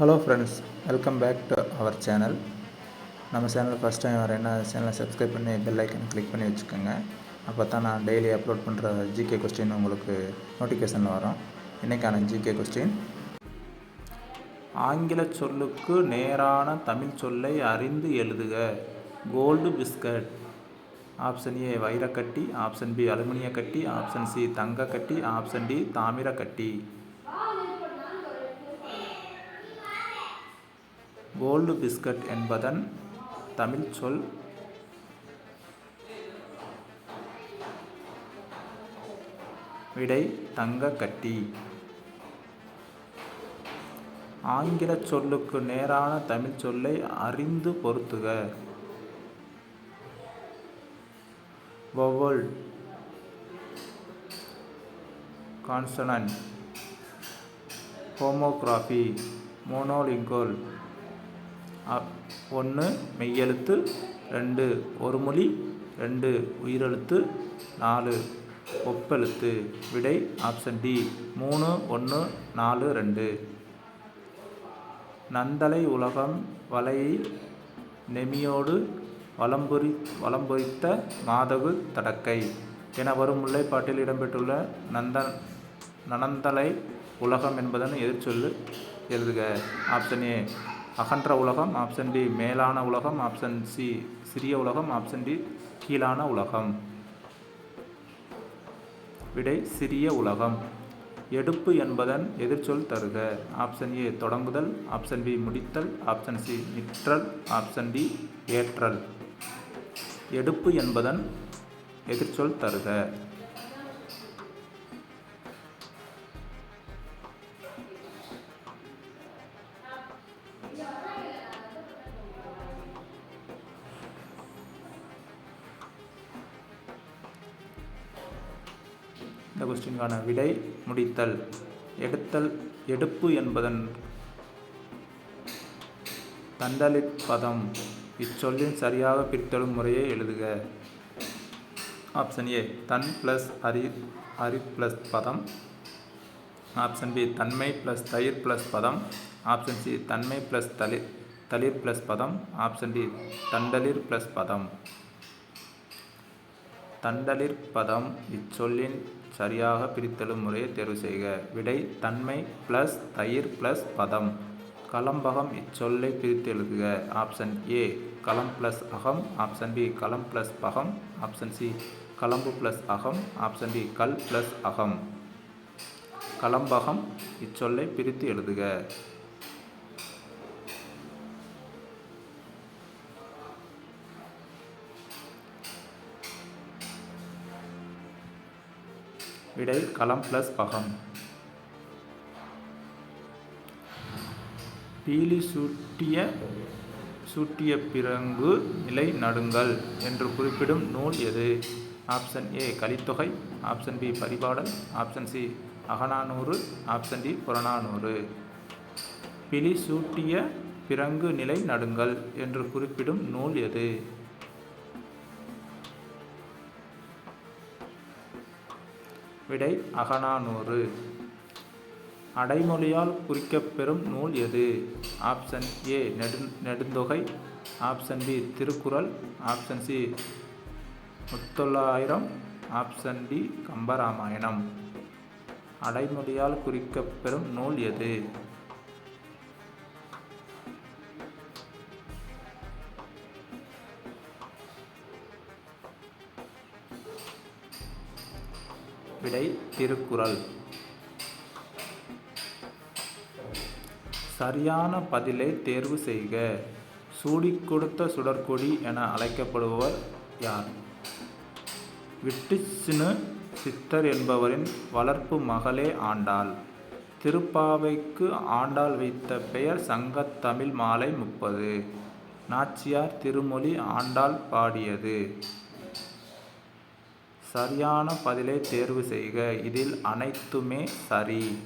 Hello friends welcome back to our channel நம்ம channel first time வரேன்னா சேனலை subscribe பண்ணி பெல் ஐக்கன் கிளிக் பண்ணி வச்சுக்கோங்க. அப்போ தான் நான் டெய்லி அப்லோட் பண்ணுற ஜிகே கொஸ்டின் உங்களுக்கு நோட்டிஃபிகேஷனில் வரும். இன்றைக்கான ஜிகே கொஸ்டின் ஆங்கில சொல்லுக்கு நேரான தமிழ் சொல்லை அறிந்து எழுதுக. கோல்டு பிஸ்கட் ஆப்ஷன் ஏ வைரக்கட்டி. ஆப்ஷன் பி அலுமினிய கட்டி. ஆப்ஷன் சி தங்க கட்டி. ஆப்ஷன் டி தாமிர கட்டி கோல்டு பிஸ்கட் என்பதன் தமிழ் சொல். விடை தங்க கட்டி ஆங்கில சொல்லுக்கு நேரான தமிழ் சொல்லை அறிந்து பொருத்துக. வொவல். கான்சனன்ட். ஹோமோகிராஃபி. மோனோலிங்கோல். ஒன்று மெய்யெழுத்து ரெண்டு ஒரு மொழி ரெண்டு உயிரெழுத்து நாலு ஒப்பெழுத்து. விடை ஆப்ஷன் டி மூணு ஒன்று நாலு ரெண்டு. நந்தலை உலகம் வலையை நெமியோடு வலம்புரி வலம்புரித்த மாதகு தடக்கை என வரும் முல்லைப்பாட்டில் இடம்பெற்றுள்ள நந்த நனந்தலை உலகம் என்பதன் எதிர்ச்சொல்லு எழுதுக. ஆப்ஷன் ஏ அகன்ற உலகம் ஆப்ஷன் பி மேலான உலகம் ஆப்ஷன் சி சிறிய உலகம் ஆப்ஷன் டி கீழான உலகம். விடை சிறிய உலகம். எடுப்பு என்பதன் எதிர்ச்சொல் தருக. ஆப்ஷன் ஏ தொடங்குதல். ஆப்ஷன் பி முடித்தல். ஆப்ஷன் சி நிற்றல். ஆப்ஷன் டி ஏற்றல். எடுப்பு என்பதன் எதிர்ச்சொல் தருக. இந்த கொஸ்டினுக்கான விடை முடித்தல். எடுத்தல் எடுப்பு என்பதன் தண்டலிற் பதம். இச்சொல்லின் சரியாக பிரித்தலும் முறையை எழுதுக. ஆப்ஷன் ஏ தன் ப்ளஸ் அரி அரி ப்ளஸ் பதம். ஆப்ஷன் பி தன்மை ப்ளஸ் தயிர் ப்ளஸ் பதம். ஆப்ஷன் சி தன்மை ப்ளஸ் தளிர் தளிர் ப்ளஸ் பதம். ஆப்ஷன் டி தண்டலிர் ப்ளஸ் பதம். தண்டலிர் பதம் இச்சொல்லின் சரியாக பிரித்தலும் முறையை தேர்வு செய்க. விடை தன்மை ப்ளஸ் தயிர் ப்ளஸ் பதம். களம்பகம் இச்சொல்லை பிரித்து எழுதுக. ஆப்ஷன் ஏ களம் ப்ளஸ் அகம். ஆப்ஷன் பி களம் ப்ளஸ் பகம். ஆப்ஷன் சி களம்பு ப்ளஸ் அகம். ஆப்ஷன் டி கல் ப்ளஸ் அகம். களம்பகம் இச்சொல்லை பிரித்து எழுதுக. விடை களம் ப்ளஸ் பகம். பீலி சூட்டிய சூட்டிய பிறங்கு நிலை நடுங்கள் என்று குறிப்பிடும் நூல் எது? Option A Kalithogai. Option B Paripadal. Option C Akananuru. Option D Purananuru. பிலி சூட்டிய பிறங்கு நிலை நடுங்கள் என்று குறிப்பிடும் நூல் எது? விடை அகநானூறு. அடைமொழியால் குறிக்கப்பெறும் நூல் எது? ஆப்ஷன் ஏ நெடு Nedunthogai. Option B Thirukkural. Option C Muthollayiram. Option D Kambaramayanam. அடைமொழியால் குறிக்கப்பெறும் நூல் எது? விடை திருக்குறள். சரியான பதிலை தேர்வு செய்க. சூடிக் கொடுத்த சுடற்கொடி என அழைக்கப்படுபவர் யார்? விட்டுச்சினு சித்தர் என்பவரின் வளர்ப்பு மகளே ஆண்டாள். திருப்பாவைக்கு ஆண்டாள் வைத்த பெயர் சங்கத்தமிழ் மாலை முப்பது. நாச்சியார் திருமொழி ஆண்டாள் பாடியது. சரியான பதிலை தேர்வு செய்க. இதில் அனைத்துமே சரி.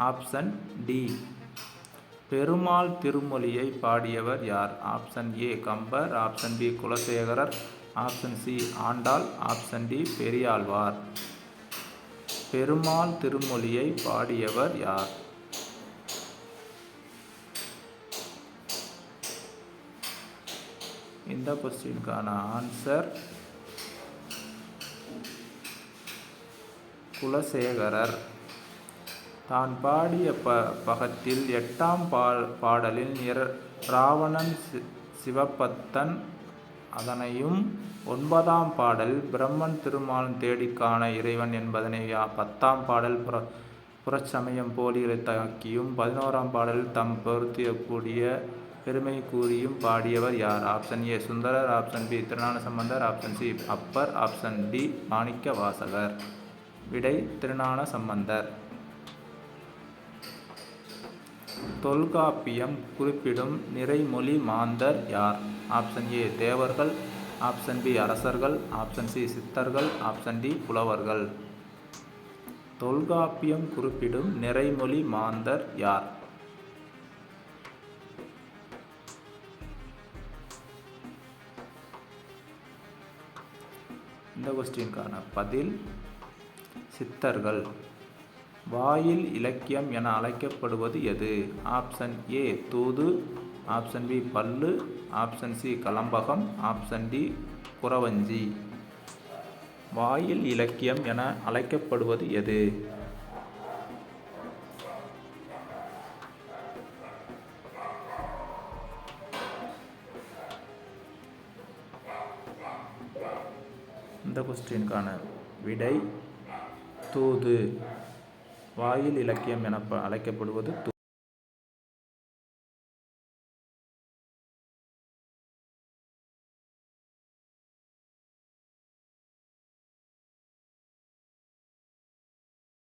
Option D. பெருமாள் திருமொழியை பாடியவர் யார்? Option A. Kambar. Option B. Kulasekarar. Option C. Andal. Option D. Periyalvar. Perumal திருமொழியை பாடியவர் யார்? இந்த கொஸ்டினுக்கான ஆன்சர் குலசேகரர் தான் பாடிய ப பகத்தில் எட்டாம் பா பாடலில் நிற ராவணன் சி சிவபக்தன் அதனையும் ஒன்பதாம் பாடல் பிரம்மன் திருமாலன் தேடிக்கான இறைவன் என்பதனை யா- பத்தாம் பாடல் புற புறச்சமயம் போலிகளை தாக்கியும் பதினோராம் பாடலில் தம் பொருத்தியக்கூடிய பெருமை கூறியும் பாடியவர் யார்? Option A Sundarar option B Thirugnanasambandar option C Appar option D Manikkavasagar விடை திருஞான சம்பந்தர். தொல்காப்பியம் குறிப்பிடும் நிறைமொழி மாந்தர் யார்? ஆப்ஷன் ஏ தேவர்கள். ஆப்ஷன் பி அரசர்கள். ஆப்ஷன் சி சித்தர்கள். ஆப்ஷன் டி புலவர்கள். தொல்காப்பியம் குறிப்பிடும் நிறைமொழி மாந்தர் யார்? இந்த கொஸ்டினுக்கான பதில் சித்தர்கள். வாயில் இலக்கியம் என அழைக்கப்படுவது எது? ஆப்ஷன் ஏ தூது. ஆப்ஷன் பி பல்லு. ஆப்ஷன் சி கலம்பகம். ஆப்ஷன் டி குறவஞ்சி. வாயில் இலக்கியம் என அழைக்கப்படுவது எது? இந்த கொஸ்டினுக்கான விடை தூது. வாயில் இலக்கியம் என அழைக்கப்படுவது தூ